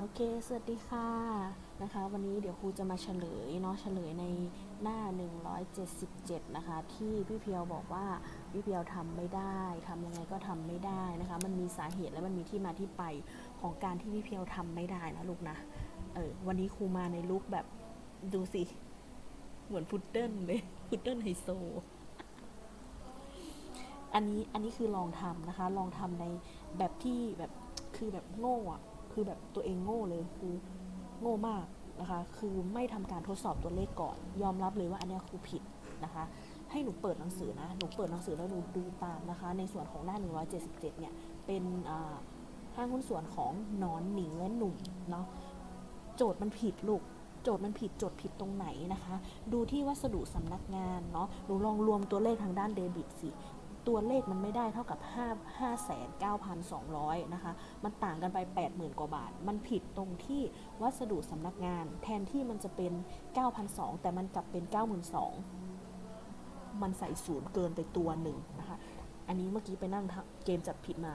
โอเค สวัสดีค่ะนะคะ วันนี้เดี๋ยวครูจะมาเฉลยเนาะเฉลยในหน้า 177 นะคะ ที่พี่เพียวบอกว่าพี่เพียวทำไม่ได้ทำยังไงก็ทำไม่ได้นะคะ มันมีสาเหตุและมันมีที่มาที่ไปของการที่พี่เพียวทำไม่ได้นะลูกนะเออวันนี้ครูมาในลุคแบบดูสิ เหมือนพุดเดิ้ลเลยพุดเดิ้ลไฮโซอันนี้อันนี้คือลองทำนะคะ ลองทำในแบบที่แบบคือแบบโง่อะ คือแบบตัวเองโง่เลยคือโง่มากนะคะ คือไม่ทำการทดสอบตัวเลขก่อน ยอมรับเลยว่าอันนี้ครูผิดนะคะ ให้หนูเปิดหนังสือนะ หนูเปิดหนังสือแล้วหนูดูตามนะคะ ในส่วนของหน้า 177 เนี่ย เป็นห้างหุ้นส่วนของนอนหนิงและหนุ่มเนาะ โจทย์มันผิดลูก โจทย์มันผิด โจทย์ผิดตรงไหนนะคะ ดูที่วัสดุสำนักงานเนาะ หนูลองรวมตัวเลขทางด้านเดบิตสิ ตัวเลขมันไม่ได้เท่ากับ 5 5 9,200 นะคะ มันต่างกันไป 80,000 กว่าบาท มันผิดตรงที่วัสดุสำนักงาน แทนที่มันจะเป็น 9,200 แต่มันกลับเป็น 92,000 มันใส่ศูนย์เกินไปตัวหนึ่งนะคะ อันนี้เมื่อกี้ไปนั่งทำเกมจับผิดมา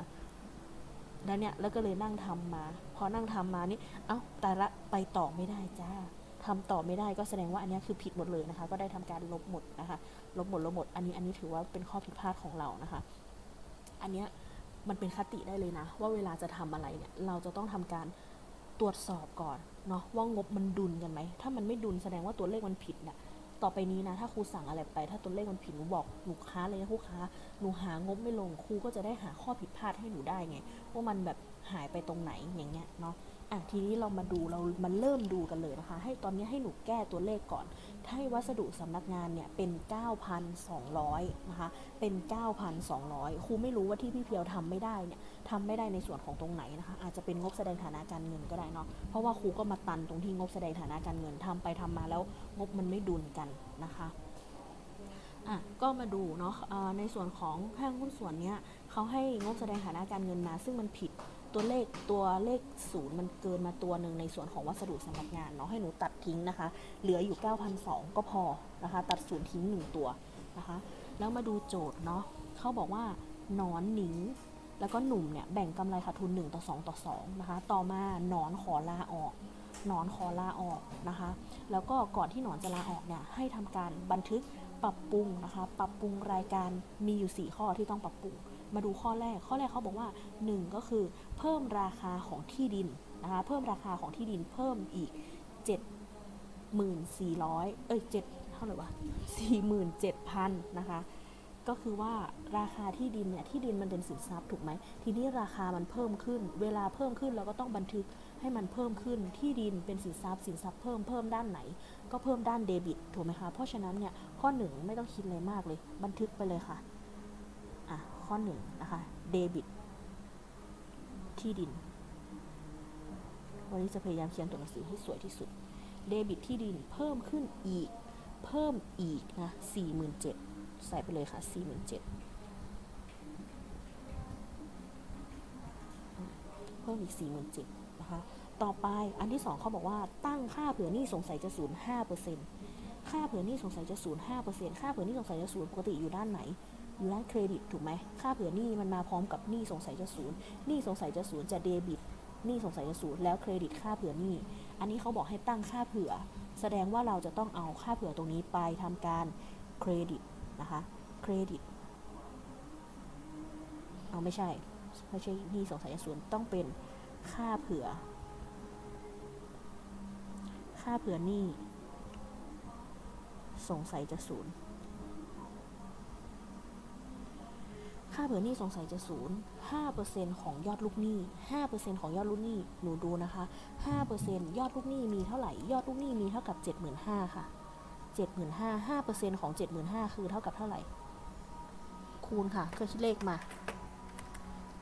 แล้วเนี่ยแล้วก็เลยนั่งทำมา พอนั่งทำมานี่ เอ้าแต่ละไปต่อไม่ได้จ้า ทำต่อไม่ได้ก็แสดงว่าอันนี้คือผิดหมดเลยนะคะ ก็ได้ทำการลบหมดนะคะ ลบหมดลบหมด อันนี้อันนี้ถือว่าเป็นข้อผิดพลาดของเรานะคะ อันเนี้ยมันเป็นคติได้เลยนะ ว่าเวลาจะทำอะไรเนี่ยเราจะต้องทำการตรวจสอบก่อนเนาะว่างบมันดุลกันไหม ถ้ามันไม่ดุลแสดงว่าตัวเลขมันผิดน่ะต่อไปนี้นะถ้าครูสั่งอะไรไป ถ้าตัวเลขมันผิดหนูบอกลูกค้าเลยนะลูกค้าหนูหางบไม่ลงครูก็จะได้หาข้อผิดพลาดให้หนูได้ไง ว่ามันแบบหายไปตรงไหนอย่างเงี้ยเนาะ อะทีนี้เรามาดูเรามาเริ่มดูกันเลยนะคะ ให้ตอนนี้ให้หนูแก้ตัวเลขก่อน ให้วัสดุสำนักงานเนี่ยเป็น 9,200 นะคะ เป็น 9,200 ครูไม่รู้ว่าที่พี่เพียวทำไม่ได้เนี่ยทำไม่ได้ในส่วนของตรงไหนนะคะ อาจจะเป็นงบแสดงฐานะการเงินก็ได้เนาะ เพราะว่าครูก็มาตันตรงที่งบแสดงฐานะการเงินทำไปทำมาแล้วงบมันไม่ดุลกันนะคะอะก็มาดูเนาะในส่วนของห้างหุ้นส่วนเนี้ยเขาให้งบแสดงฐานะการเงินมา ซึ่งมันผิด ตัวเลขตัวเลขศูนย์มันเกินมาตัวหนึ่งในส่วนของวัสดุสำนักงานเนาะให้หนูตัดทิ้งนะคะ เหลืออยู่ 9,200 ก็พอนะคะ ตัดศูนย์ทิ้ง 1 ตัวนะคะ แล้วมาดูโจทย์เนาะเขาบอกว่านอนหนิง แล้วก็หนุ่มเนี่ยแบ่งกำไรขาดทุน 1 ต่อ 2 ต่อ 2 นะคะ ต่อมาหนอนขอลาออกหนอนขอลาออกนะคะ แล้วก็ก่อนที่หนอนจะลาออกเนี่ยให้ทำการบันทึกปรับปรุงนะคะ ปรับปรุงรายการมีอยู่ 4 ข้อที่ต้องปรับปรุง มาดูข้อแรก ข้อแรกเขาบอกว่า 1 ก็คือเพิ่มราคาของที่ดินนะคะ เพิ่มราคาของที่ดินเพิ่มอีก 7,400 เอ้ย7เท่าไหร่วะ47,000นะคะก็คือว่าราคาที่ดินเนี่ยที่ดินมันเป็นสินทรัพย์ถูกไหมทีนี้ราคามันเพิ่มขึ้น เวลาเพิ่มขึ้นเราก็ต้องบันทึกให้มันเพิ่มขึ้นที่ดินเป็นสินทรัพย์สินทรัพย์เพิ่มเพิ่มด้านไหน ก็เพิ่มด้านเดบิตถูกไหมคะเพราะฉะนั้นเนี่ยข้อหนึ่งไม่ต้องคิดอะไรมากเลย บันทึกไปเลยค่ะอะ ข้อหนึ่งนะคะ เดบิต ที่ดิน วันนี้จะพยายามเขียนตัวหนังสือให้สวยที่สุด เดบิตที่ดินเพิ่มขึ้นอีก เพิ่มอีกนะสี่หมื่นเจ็ดใส่ไปเลยค่ะสี่หมื่นเจ็ดเพิ่มอีกสี่หมื่นเจ็ดนะคะ ต่อไปอันที่สองเขาบอกว่าตั้งค่าเผื่อหนี้สงสัยจะศูนย์ห้าเปอร์เซ็นต์ค่าเผื่อหนี้สงสัยจะศูนย์ห้าเปอร์เซ็นต์ค่าเผื่อหนี้สงสัยจะศูนย์ปกติอยู่ด้านไหน อยู่ด้านเครดิตถูกไหมค่าเผื่อหนี้มันมาพร้อมกับหนี้สงสัยจะศูนย์หนี้สงสัยจะศูนย์จะเดบิตหนี้สงสัยจะศูนย์แล้วเครดิตค่าเผื่อหนี้อันนี้เขาบอกให้ตั้งค่าเผื่อ แสดงว่าเราจะต้องเอาค่าเผื่อตรงนี้ไปทำการเครดิตนะคะเครดิตเอาไม่ใช่ไม่ใช่หนี้สงสัยจะศูนย์ต้องเป็นค่าเผื่อ ค่าเผื่อหนี้สงสัยจะศูนย์ ค่าเผื่อหนี้สงสัยจะศูนย์ห้าเปอร์เซ็นต์ของยอดลูกหนี้ห้าเปอร์เซ็นต์ของยอดลูกหนี้หนูดูนะคะห้าเปอร์เซ็นต์ยอดลูกหนี้มีเท่าไหร่ ยอดลูกหนี้มีเท่ากับเจ็ดหมื่นห้าค่ะเจ็ดหมื่นห้าห้าเปอร์เซ็นต์ของเจ็ดหมื่นห้าคือเท่ากับเท่าไหร่ คูณค่ะ เครื่องคิดเลขมา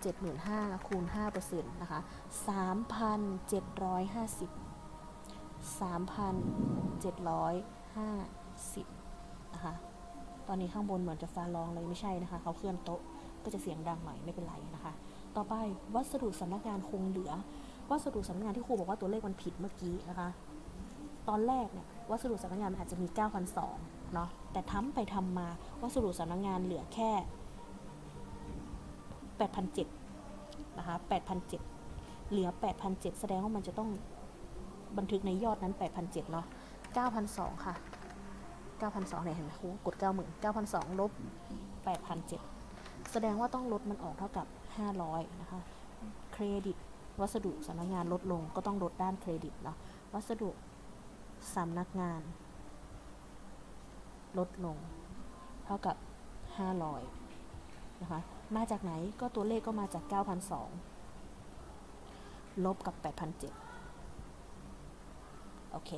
เจ็ดหมื่นห้าคูณห้าเปอร์เซ็นต์นะคะสามพันเจ็ดร้อยห้าสิบสามพันเจ็ดร้อยห้าสิบนะคะ ตอนนี้ข้างบนเหมือนจะฟ้าร้องเลยไม่ใช่นะคะ เขาเคลื่อนโต๊ะ ก็จะเสียงดังหน่อยไม่เป็นไรนะคะ ต่อไปวัสดุสำนักงานคงเหลือ วัสดุสำนักงานที่ครูบอกว่าตัวเลขมันผิดเมื่อกี้นะคะ ตอนแรกเนี่ยวัสดุสำนักงานมันอาจจะมี9,200เนาะแต่ทำไปทำมาวัสดุสำนักงานเหลือแค่8,700นะคะ8,700เหลือ8,700แสดงว่ามันจะต้องบันทึกในยอดนั้น8,700เนาะ9,200ค่ะ9,200เนี่ยเห็นไหมครูกด 90,000 9,200ลบ8,700 แสดงว่าต้องลดมันออกเท่ากับ 500 นะคะ เครดิต วัสดุสำนักงานลดลงก็ต้องลดด้านเครดิตเนาะ วัสดุสำนักงาน ลดลง เท่ากับ 500 นะคะ มาจากไหนก็ตัวเลขก็มาจาก9,200ลบกับ8,700โอเค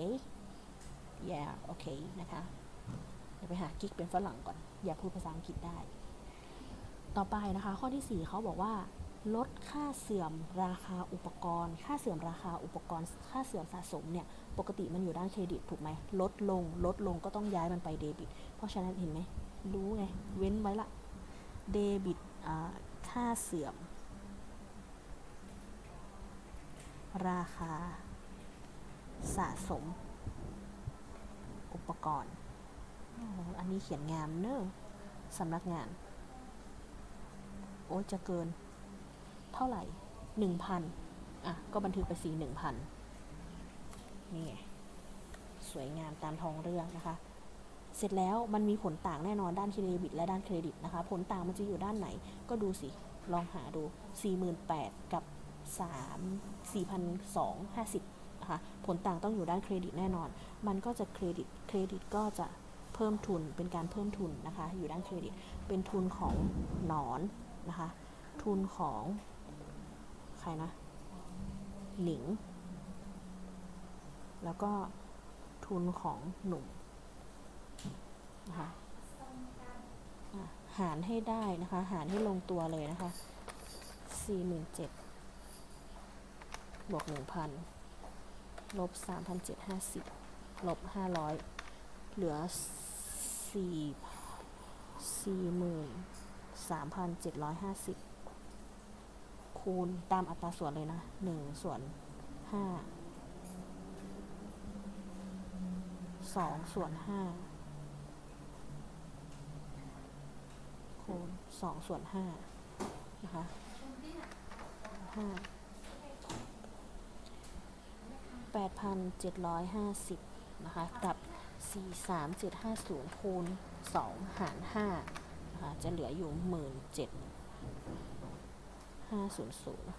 yeah โอเค นะคะ เดี๋ยวไปหากิ๊กเป็นฝรั่งก่อน อยากพูดภาษาอังกฤษได้ ต่อไปนะคะ ข้อที่ 4เขาบอกว่าลดค่าเสื่อมราคาอุปกรณ์ ค่าเสื่อมราคาอุปกรณ์ ค่าเสื่อมสะสมเนี่ย ปกติมันอยู่ด้านเครดิตถูกไหม ลดลง ลดลงก็ต้องย้ายมันไปเดบิต เพราะฉะนั้นเห็นไหม รู้ไง เว้นไว้ละ เดบิตค่าเสื่อม ราคา สะสม อุปกรณ์ อันนี้เขียนงามเนอะสำนักงาน โอ้จะเกิน เท่าไหร่หนึ่งพันอะ ก็บันทึกไปสี่หนึ่งพันนี่ไงสวยงามตามท้องเรื่องนะคะ เสร็จแล้วมันมีผลต่างแน่นอนด้านเครดิตและด้านเครดิตนะคะ ผลต่างมันจะอยู่ด้านไหน ก็ดูสิ ลองหาดู 48,000 กับ 3 4,250นะคะ ผลต่างต้องอยู่ด้านเครดิตแน่นอน มันก็จะเครดิต เครดิตก็จะเพิ่มทุน เป็นการเพิ่มทุนนะคะ อยู่ด้านเครดิต เป็นทุนของหนอน นะคะ ทุนของ ใครนะ หนิง แล้วก็ทุนของหนุ่มนะคะหารให้ได้นะคะ หารให้ลงตัวเลยนะคะสี่หมื่นเจ็ดบวกหนึ่งพันลบสามพันเจ็ดห้าสิบลบห้าร้อยเหลือสี่สี่ หมื่นสามพันเจ็ดร้อยห้าสิบคูณตามอัตราส่วนเลยนะหนึ่งส่วนห้าสองส่วนห้าคูณสองส่วนห้านะคะห้าแปดพันเจ็ดร้อยห้าสิบนะคะ กับสี่สามเจ็ดห้าศูนย์คูณสองหารห้า นะคะ จะเหลืออยู่หมื่นเจ็ดห้าศูนย์ศูนย์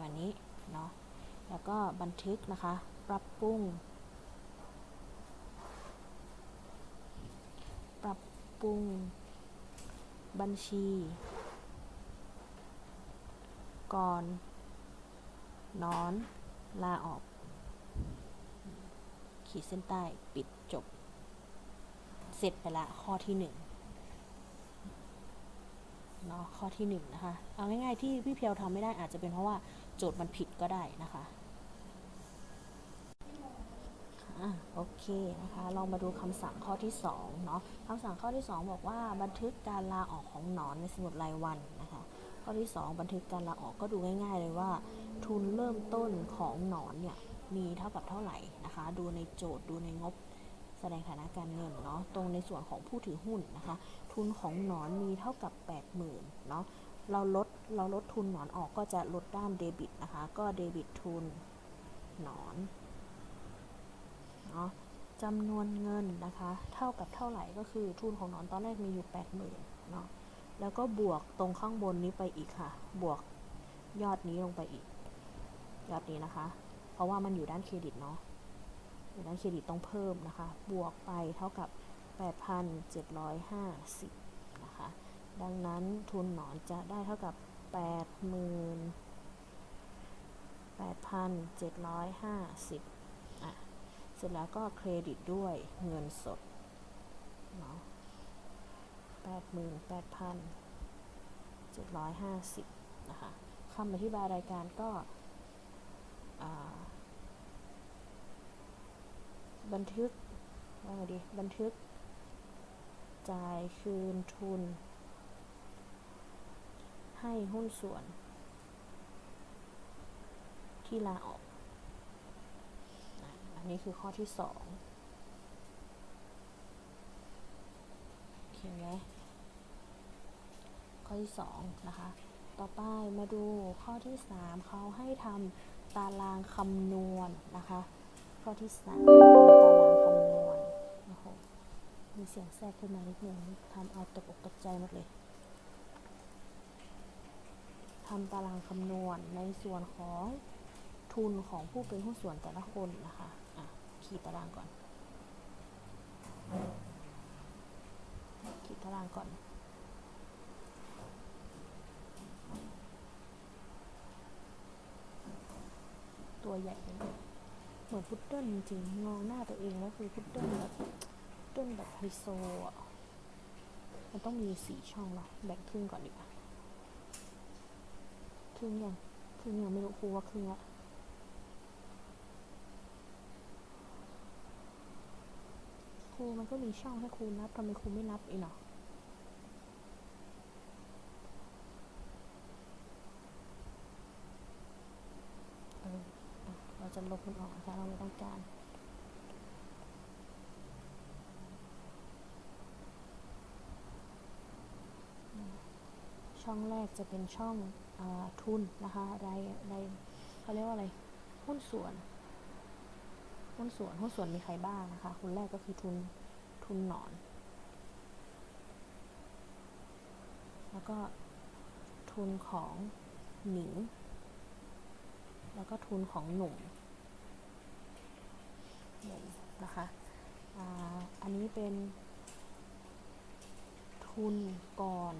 วันนี้เนาะ แล้วก็บันทึกนะคะ ปรับปรุง ปรับปรุง บัญชี ก่อน นอน ลาออก ขีดเส้นใต้ ปิดจบ เสร็จไปละข้อที่หนึ่งเนาะข้อที่หนึ่งนะคะ เอาง่ายๆที่พี่เพียวทำไม่ได้อาจจะเป็นเพราะว่าโจทย์มันผิดก็ได้นะคะอะโอเคนะคะ ลองมาดูคำสั่งข้อที่2เนาะคำสั่งข้อที่ 2 บอกว่าบันทึกการลาออกของหนอนในสมุดรายวันนะคะ ข้อที่ 2 บันทึกการลาออกก็ดูง่าย ๆ เลยว่า ทุนเริ่มต้นของหนอนเนี่ยมีเท่ากับเท่าไหร่นะคะ ดูในโจทย์ดูในงบ แสดงฐานะการเงินเนาะตรงในส่วนของผู้ถือหุ้นนะคะ ทุนของหนอนมีเท่ากับ 80,000เนาะเราลดเราลดทุนหนอนออกก็จะลดด้านเดบิตนะคะ ก็เดบิตทุนหนอนเนาะจำนวนเงินนะคะ เท่ากับเท่าไหร่ก็คือทุนของหนอนตอนแรกมีอยู่ 80,000เนาะแล้วก็บวกตรงข้างบนนี้ไปอีกค่ะ บวกยอดนี้ลงไปอีก ยอดนี้นะคะ เพราะว่ามันอยู่ด้านเครดิตเนาะ ด้านเครดิตต้องเพิ่มนะคะ บวกไปเท่ากับ 8,750 นะคะ ดังนั้นทุนหนอนจะได้เท่ากับ88,750อะ เสร็จแล้วก็เครดิตด้วยเงินสดเนาะ88,750 นะคะคำอธิบายรายการก็อ่า บันทึกว่าไงดีบันทึก จ่ายคืนทุน ให้หุ้นส่วน ที่ลาออก อันนี้คือข้อที่สองโอเคไหมข้อที่สองนะคะ ต่อไปมาดูข้อที่สามเขาให้ทำตารางคำนวณนะคะ ข้อที่สามตารางคำนวณโอ้โหมีเสียงแทรกขึ้นมานิดนึงทำเอาตกอกตกใจหมดเลยทำตารางคำนวณในส่วนของทุนของผู้เป็นหุ้นส่วนแต่ละคนนะคะอะขีดตารางก่อน ขีดตารางก่อน ตัวใหญ่เลย เหมือนพุดเดิ้ลจริงๆมองหน้าตัวเองแล้วคือพุดเดิ้ลแบบพุดเดิ้ลแบบไฮโซอะมันต้องมีสีช่องเนาะแบ่งครึ่งก่อนดีกว่าครึ่งยังครึ่งยังไม่รู้ครูว่าครึ่งละครูมันก็มีช่องให้ครูนับทำไมครูไม่นับอีกเนาะเอออะ เราจะลบมันออกนะคะเราไม่ต้องการช่องแรกจะเป็นช่องอทุนนะคะรายรายเขาเรียกว่าอะไร หุ้นส่วน หุ้นส่วน หุ้นส่วนมีใครบ้างนะคะคนแรกก็คือทุน ทุนหนอน แล้วก็ทุนของหนิง แล้วก็ทุนของหนุ่มหนุ่มนะคะอันนี้เป็นทุนก่อน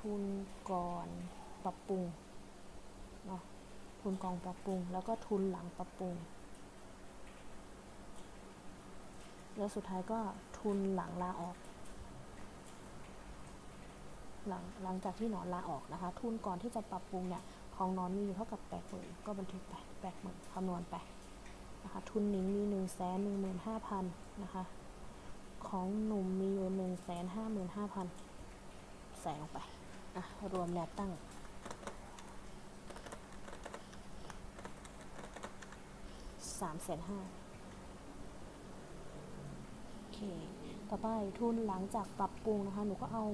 ทุนก่อนปรับปรุงเนาะทุนกองปรับปรุง แล้วก็ทุนหลังปรับปรุง แล้วสุดท้ายก็ทุนหลังลาออกหลังหลังจากที่หนอนลาออกนะคะ ทุนก่อนที่จะปรับปรุงเนี่ย ของนอนมีอยู่เท่ากับแปดหมื่นก็บันทึกไปแปดหมื่นคำนวณไปนะคะทุนหนิงมีหนึ่งแสนหนึ่งหมื่นห้าพันนะคะของหนุ่มมีอยู่หนึ่งแสนห้าหมื่นห้าพันใส่ลงไปอะรวมแนวตั้งสามแสนห้าโอเค ต่อไปทุนหลังจากปรับปรุงนะคะ หนูก็เอา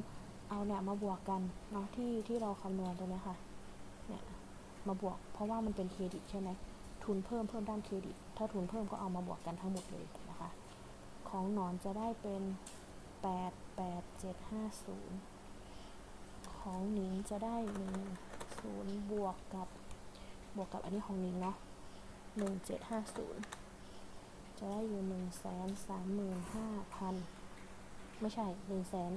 เอาเนี่ยมาบวกกันเนาะที่ที่เราคำนวณตัวนี้ค่ะ เนี่ยมาบวก เพราะว่ามันเป็นเครดิตใช่ไหมทุนเพิ่มเพิ่มด้านเครดิต ถ้าทุนเพิ่มก็เอามาบวกกันทั้งหมดเลยนะคะ ของหนอนจะได้เป็นแปดแปดเจ็ดห้าศูนย์ของหนิงจะได้หนึ่งศูนย์บวกกับบวกกับอันนี้ของหนิงเนาะหนึ่งเจ็ดห้าศูนย์จะได้อยู่หนึ่งแสนสามหมื่นห้าพันไม่ใช่หนึ่งแสน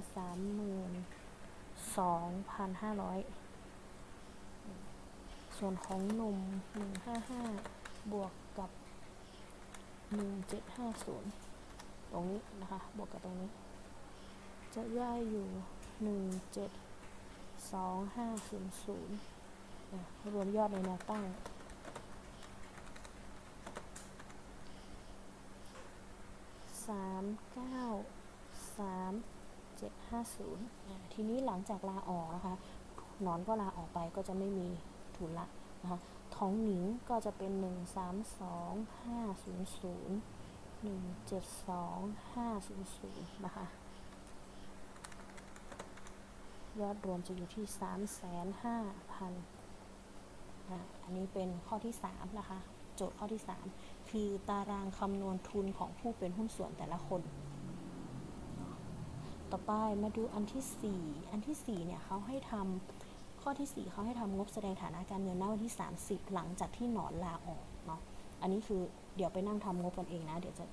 ส่วนของนมหนึ่งห้าห้าบวกกับหนึ่งเจ็ดห้าศูนย์ตรงนี้นะคะ บวกกับตรงนี้ จะได้อยู่หนึ่งเจ็ดสองห้าศูนย์ศูนย์รวมยอดในแนวตั้งสามเก้าสามเจ็ดห้าศูนย์ทีนี้หลังจากลาออกนะคะ หนอนก็ลาออกไปก็จะไม่มี ทุนละนะคะท้องหนิงก็จะเป็นหนึ่งสามสองห้าศูนย์ศูนย์หนึ่งเจ็ดสองห้าศูนย์ศูนย์นะคะ ยอดรวมจะอยู่ที่สามแสนห้าพันอันนี้เป็นข้อที่สามนะคะ โจทย์ข้อที่สามคือตารางคำนวณทุนของผู้เป็นหุ้นส่วนแต่ละคน ต่อไปมาดูอันที่สี่อันที่สี่เนี่ยเขาให้ทำ ข้อที่สี่เขาให้ทำงบแสดงฐานะการเงินณวันที่ 30 หลังจากที่หนอนลาออกเนาะอันนี้คือเดี๋ยวไปนั่งทำงบกันเองนะ เดี๋ยวจะ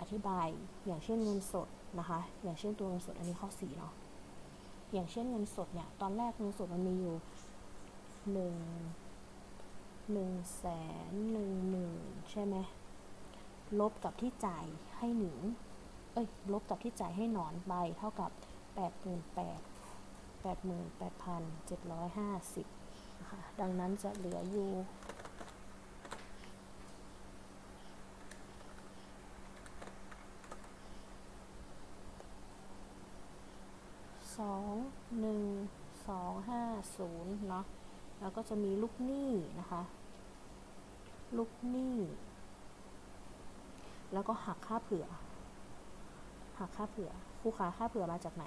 อธิบายอย่างเช่นเงินสดนะคะ อย่างเช่นตัวเงินสดอันนี้ข้อสี่เนาะอย่างเช่นเงินสดเนี่ยตอนแรกเงินสดมันมีอยู่หนึ่งหนึ่งแสนหนึ่งหมื่นใช่ไหมลบกับที่จ่ายให้หนิงเอ้ยลบกับที่จ่ายให้หนอนใบเท่ากับแปดหมื่นแปด แปดหมื่นแปดพันเจ็ดร้อยห้าสิบนะคะดังนั้นจะเหลืออยู่สองหนึ่งสองห้าศูนย์เนาะแล้วก็จะมีลูกหนี้นะคะ ลูกหนี้ แล้วก็หักค่าเผื่อ หักค่าเผื่อครูขาค่าเผื่อมาจากไหน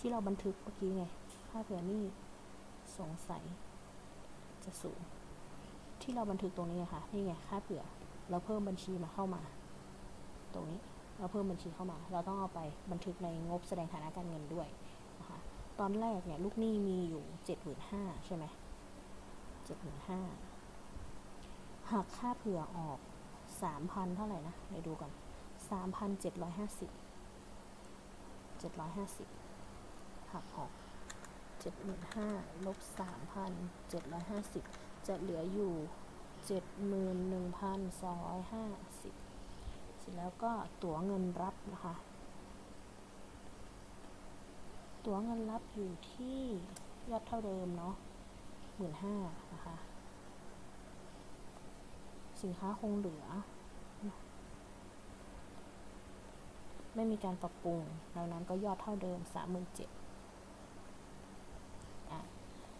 ที่เราบันทึกเมื่อกี้ไง ค่าเผื่อนี้สงสัย จะสูง ที่เราบันทึกตรงนี้ไงคะนี่ไง ค่าเผื่อ เราเพิ่มบัญชีมาเข้ามา ตรงนี้ เราเพิ่มบัญชีเข้ามา เราต้องเอาไปบันทึกในงบแสดงฐานะการเงินด้วยนะคะ ตอนแรกเนี่ย ลูกหนี้มีอยู่เจ็ดหมื่นห้าใช่ไหมเจ็ดหมื่นห้าหักค่าเผื่อออกสามพันเท่าไหร่นะเดี๋ยวดูก่อนสามพันเจ็ดร้อยห้าสิบเจ็ดร้อยห้าสิบ หักออกเจ็ดหมื่นห้าลบสามพันเจ็ดร้อยห้าสิบจะเหลืออยู่เจ็ดหมื่นหนึ่งพันสองร้อยห้าสิบเสร็จแล้วก็ตั๋วเงินรับนะคะ ตั๋วเงินรับอยู่ที่ยอดเท่าเดิมเนาะหมื่นห้านะคะ สินค้าคงเหลือ ไม่มีการปรับปรุงดังนั้นก็ยอดเท่าเดิมสามหมื่นเจ็ด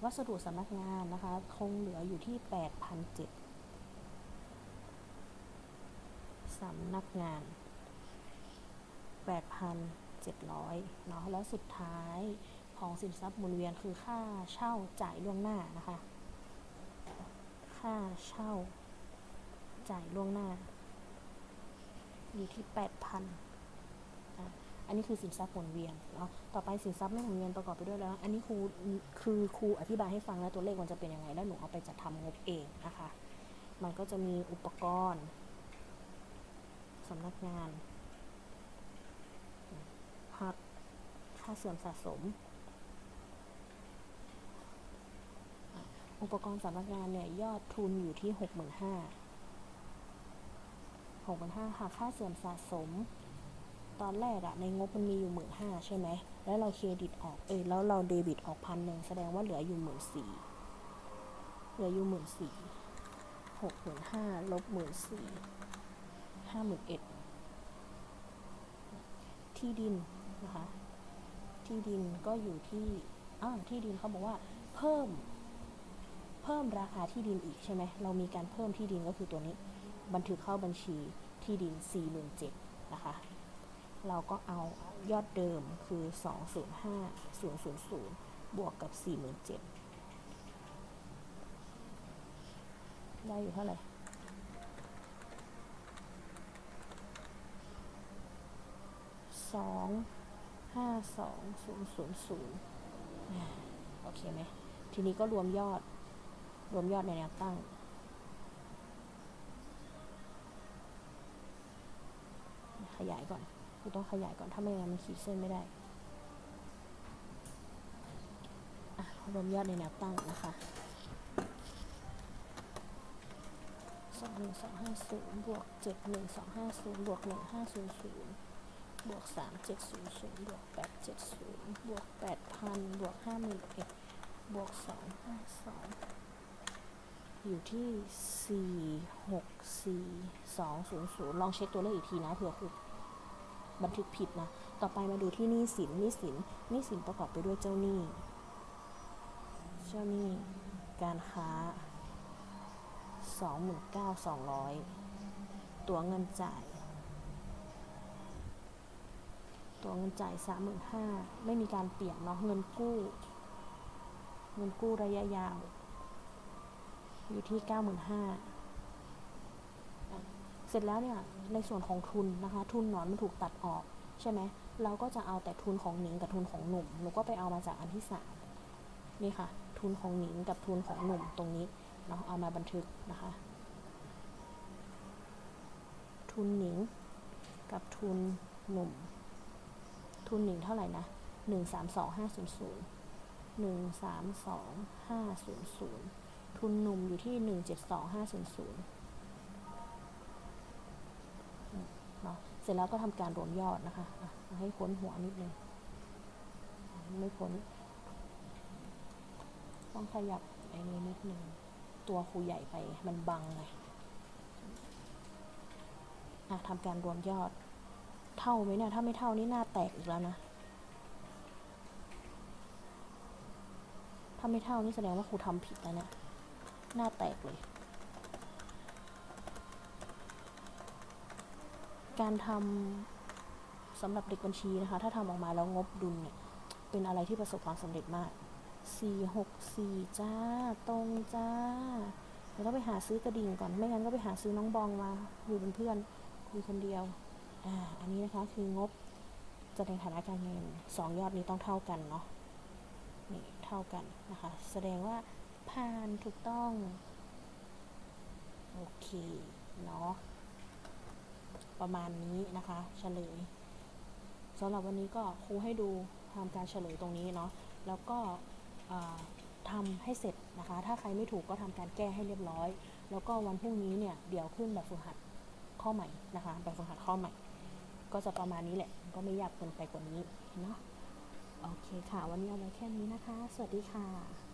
วัสดุสำนักงานนะคะ คงเหลืออยู่ที่แปดพันเจ็ดสำนักงาน 8,700เนาะแล้วสุดท้ายของสินทรัพย์หมุนเวียนคือค่าเช่าจ่ายล่วงหน้านะคะ ค่าเช่าจ่ายล่วงหน้า อยู่ที่ 8,000 อันนี้คือสินทรัพย์หมุนเวียนเนาะต่อไปสินทรัพย์ไม่หมุนเวียนประกอบไปด้วยแล้ว อันนี้ครูคือครูอธิบายให้ฟังแล้วตัวเลขมันจะเป็นยังไง แล้วหนูเอาไปจัดทำงบเองนะคะ มันก็จะมีอุปกรณ์สำนักงานหักค่าเสื่อมสะสม อุปกรณ์สำนักงานเนี่ยยอดทุนอยู่ที่หกหมื่นห้าหกหมื่นห้าหักค่าเสื่อมสะสม ตอนแรกอะในงบมันมีอยู่หมื่นห้าใช่ไหม แล้วเราเครดิตออก เอ้ยแล้วเราเดบิตออกพันหนึ่งแสดงว่าเหลืออยู่หมื่นสี่เหลืออยู่หมื่นสี่หกหมื่นห้าลบหมื่นสี่ห้าหมื่นเอ็ดที่ดินนะคะ ที่ดินก็อยู่ที่อ้าวที่ดินเขาบอกว่าเพิ่ม เพิ่มราคาที่ดินอีกใช่ไหม เรามีการเพิ่มที่ดินก็คือตัวนี้ บันทึกเข้าบัญชีที่ดิน 47,000นะคะ เราก็เอายอดเดิมคือ 205,000 บวกกับ 47,000 ได้อยู่เท่าไหร่สองห้าสองศูนย์ศูนย์ศูนย์โอเคไหม ทีนี้ก็รวมยอด รวมยอดในแนวตั้ง ขยายก่อน กูต้องขยายก่อนถ้าไม่งั้นมันขีดเส้นไม่ได้รวมยอดในแนวตั้งนะคะสองหนึ่งสองห้าศูนย์บวกเจ็ดหนึ่งสองห้าศูนย์บวกหนึ่งห้าศูนย์ศูนย์บวกสามเจ็ดศูนย์ศูนย์บวกแปดเจ็ดศูนย์บวกแปดพันบวกห้าหมื่นเอ็ดบวกสองห้าสองอยู่ที่สี่หกสี่สองศูนย์ศูนย์ลองเช็คตัวเลขอีกทีนะเผื่อครู บันทึกผิดนะ ต่อไปมาดูที่หนี้สินหนี้สินหนี้สินประกอบไปด้วยเจ้าหนี้ เจ้าหนี้ การค้าสองหมื่นเก้าสองร้อยตัวเงินจ่าย ตัวเงินจ่ายสามหมื่นห้าไม่มีการเปลี่ยนเนาะ เงินกู้ เงินกู้ระยะยาว อยู่ที่เก้าหมื่นห้า เสร็จแล้วเนี่ยในส่วนของทุนนะคะ ทุนหนอนมันถูกตัดออกใช่ไหมเราก็จะเอาแต่ทุนของหนิงกับทุนของหนุ่มหนูก็ไปเอามาจากอันที่สามนี่ค่ะ ทุนของหนิงกับทุนของหนุ่มตรงนี้เนาะเอามาบันทึกนะคะ ทุนหนิงกับทุนหนุ่ม ทุนหนิงเท่าไหร่นะหนึ่งสามสองห้าศูนย์ศูนย์หนึ่งสามสองห้าศูนย์ศูนย์ทุนหนุ่มอยู่ที่หนึ่งเจ็ดสองห้าศูนย์ศูนย์ เนาะเสร็จแล้วก็ทำการรวมยอดนะคะให้พ้นหัวนิดนึงไม่พ้น ต้องขยับไอ้นี้นิดนึงตัวครูใหญ่ไปมันบังไงอะทำการรวมยอด เท่าไหมเนี่ยถ้าไม่เท่านี่หน้าแตกอีกแล้วนะถ้าไม่เท่านี่แสดงว่าครูทำผิดแล้วเนะี่ยหน้าแตกเลย การทำสำหรับเด็กบัญชีนะคะ ถ้าทำออกมาแล้วงบดุลเนี่ย เป็นอะไรที่ประสบความสำเร็จมากสี่หกสี่จ้า ตรงจ้าเดี๋ยวต้องไปหาซื้อกระดิ่งก่อน ไม่งั้นก็ไปหาซื้อน้องบองมา อยู่เป็นเพื่อน คุยคนเดียว อ่า อันนี้นะคะคืองบแสดงฐานะการเงินสองยอดนี้ต้องเท่ากันเนาะ นี่เท่ากันนะคะ แสดงว่าผ่านถูกต้อง โอเค เนาะ ประมาณนี้นะคะเฉลยสำหรับวันนี้ก็ครูให้ดูทำการเฉลยตรงนี้เนาะแล้วก็ทำให้เสร็จนะคะ ถ้าใครไม่ถูกก็ทำการแก้ให้เรียบร้อย แล้วก็วันพรุ่งนี้เนี่ยเดี๋ยวขึ้นแบบฝึกหัดข้อใหม่นะคะแบบฝึกหัดข้อใหม่ ก็จะประมาณนี้แหละ ก็ไม่ยากเกินไปกว่านี้เนาะโอเคค่ะ วันนี้เอาไว้แค่นี้นะคะ สวัสดีค่ะ